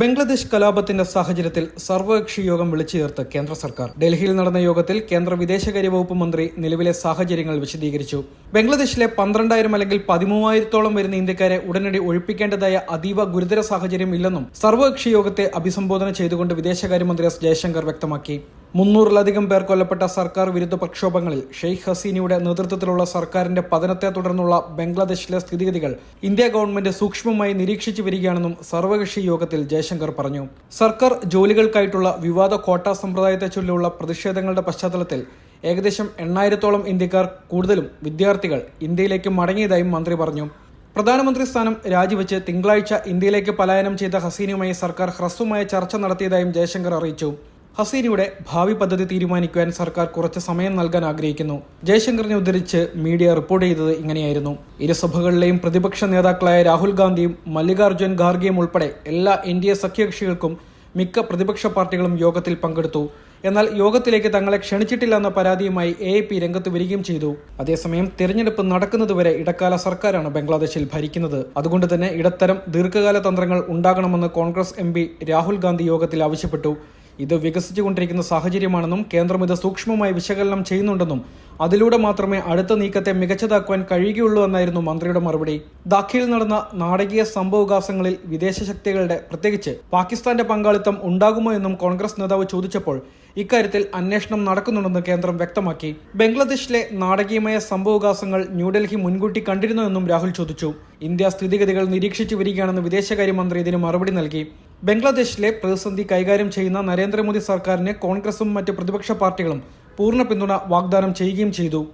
ബംഗ്ലാദേശ് കലാപത്തിന്റെ സാഹചര്യത്തിൽ സർവകക്ഷി യോഗം വിളിച്ചു ചേർത്ത് കേന്ദ്ര സർക്കാർ. ഡൽഹിയിൽ നടന്ന യോഗത്തിൽ കേന്ദ്ര വിദേശകാര്യ വകുപ്പ് മന്ത്രി നിലവിലെ സാഹചര്യങ്ങൾ വിശദീകരിച്ചു. ബംഗ്ലാദേശിലെ പന്ത്രണ്ടായിരം അല്ലെങ്കിൽ പതിമൂവായിരത്തോളം വരുന്ന ഇന്ത്യക്കാരെ ഉടനടി ഒഴിപ്പിക്കേണ്ടതായ അതീവ ഗുരുതര സാഹചര്യം ഇല്ലെന്നും സർവകക്ഷി യോഗത്തെ അഭിസംബോധന ചെയ്തുകൊണ്ട് വിദേശകാര്യമന്ത്രി എസ് ജയശങ്കർ വ്യക്തമാക്കി. മുന്നൂറിലധികം പേർ കൊല്ലപ്പെട്ട സർക്കാർ വിരുദ്ധ പ്രക്ഷോഭങ്ങളിൽ ഷെയ്ഖ് ഹസീനയുടെ നേതൃത്വത്തിലുള്ള സർക്കാരിന്റെ പതനത്തെ തുടർന്നുള്ള ബംഗ്ലാദേശിലെ സ്ഥിതിഗതികൾ ഇന്ത്യ ഗവൺമെന്റ് സൂക്ഷ്മമായി നിരീക്ഷിച്ചു വരികയാണെന്നും സർവകക്ഷി യോഗത്തിൽ ജയശങ്കർ പറഞ്ഞു. സർക്കാർ ജോലികൾക്കായിട്ടുള്ള വിവാദ കോട്ട സമ്പ്രദായത്തെ ചൊല്ലിയുള്ള പ്രതിഷേധങ്ങളുടെ പശ്ചാത്തലത്തിൽ ഏകദേശം എണ്ണായിരത്തോളം ഇന്ത്യക്കാർ കൂടുതലും വിദ്യാർത്ഥികൾ ഇന്ത്യയിലേക്ക് മടങ്ങിയതായും മന്ത്രി പറഞ്ഞു. പ്രധാനമന്ത്രി സ്ഥാനം രാജിവെച്ച് തിങ്കളാഴ്ച ഇന്ത്യയിലേക്ക് പലായനം ചെയ്ത ഹസീനയുമായി സർക്കാർ ഹ്രസ്വമായ ചർച്ച നടത്തിയതായും ജയശങ്കർ അറിയിച്ചു. ഹസീനയുടെ ഭാവി പദ്ധതി തീരുമാനിക്കുവാൻ സർക്കാർ കുറച്ച് സമയം നൽകാൻ ആഗ്രഹിക്കുന്നു. ജയശങ്കറിനെ ഉദ്ധരിച്ച് മീഡിയ റിപ്പോർട്ട് ചെയ്തത് ഇങ്ങനെയായിരുന്നു. ഇരുസഭകളിലെയും പ്രതിപക്ഷ നേതാക്കളായ രാഹുൽ ഗാന്ധിയും മല്ലികാർജുൻ ഖാർഗെയും ഉൾപ്പെടെ എല്ലാ എൻ ഡി എ സഖ്യകക്ഷികൾക്കും മിക്ക പ്രതിപക്ഷ പാർട്ടികളും യോഗത്തിൽ പങ്കെടുത്തു. എന്നാൽ യോഗത്തിലേക്ക് തങ്ങളെ ക്ഷണിച്ചിട്ടില്ല എന്ന പരാതിയുമായി എ പി രംഗത്ത് വരികയും ചെയ്തു. അതേസമയം തിരഞ്ഞെടുപ്പ് നടക്കുന്നതുവരെ ഇടക്കാല സർക്കാരാണ് ബംഗ്ലാദേശിൽ ഭരിക്കുന്നത്. അതുകൊണ്ട് തന്നെ ഇടത്തരം ദീർഘകാല തന്ത്രങ്ങൾ ഉണ്ടാകണമെന്ന് കോൺഗ്രസ് എം രാഹുൽ ഗാന്ധി യോഗത്തിൽ ആവശ്യപ്പെട്ടു. ഇത് വികസിച്ചുകൊണ്ടിരിക്കുന്ന സാഹചര്യമാണെന്നും കേന്ദ്രം ഇത് സൂക്ഷ്മമായി വിശകലനം ചെയ്യുന്നുണ്ടെന്നും അതിലൂടെ മാത്രമേ അടുത്ത നീക്കത്തെ മികച്ചതാക്കുവാൻ കഴിയുകയുള്ളൂ എന്നായിരുന്നു മന്ത്രിയുടെ മറുപടി. ദാഖയിൽ നടന്ന നാടകീയ സംഭവവികാസങ്ങളിൽ വിദേശ ശക്തികളുടെ പ്രത്യേകിച്ച് പാകിസ്ഥാന്റെ പങ്കാളിത്തം ഉണ്ടാകുമോ എന്നും കോൺഗ്രസ് നേതാവ് ചോദിച്ചപ്പോൾ ഇക്കാര്യത്തിൽ അന്വേഷണം നടക്കുന്നുണ്ടെന്ന് കേന്ദ്രം വ്യക്തമാക്കി. ബംഗ്ലാദേശിലെ നാടകീയമായ സംഭവവികാസങ്ങൾ ന്യൂഡൽഹി മുൻകൂട്ടി കണ്ടിരുന്നു എന്നും രാഹുൽ ചോദിച്ചു. ഇന്ത്യ സ്ഥിതിഗതികൾ നിരീക്ഷിച്ചു വരികയാണെന്ന് വിദേശകാര്യമന്ത്രി ഇതിന് മറുപടി നൽകി. ബംഗ്ലാദേശിലെ പ്രതിസന്ധി കൈകാര്യം ചെയ്യുന്ന നരേന്ദ്രമോദി സർക്കാരിന് കോൺഗ്രസും മറ്റ് പ്രതിപക്ഷ പാർട്ടികളും പൂർണ പിന്തുണ വാഗ്ദാനം ചെയ്യുകയും ചെയ്തു.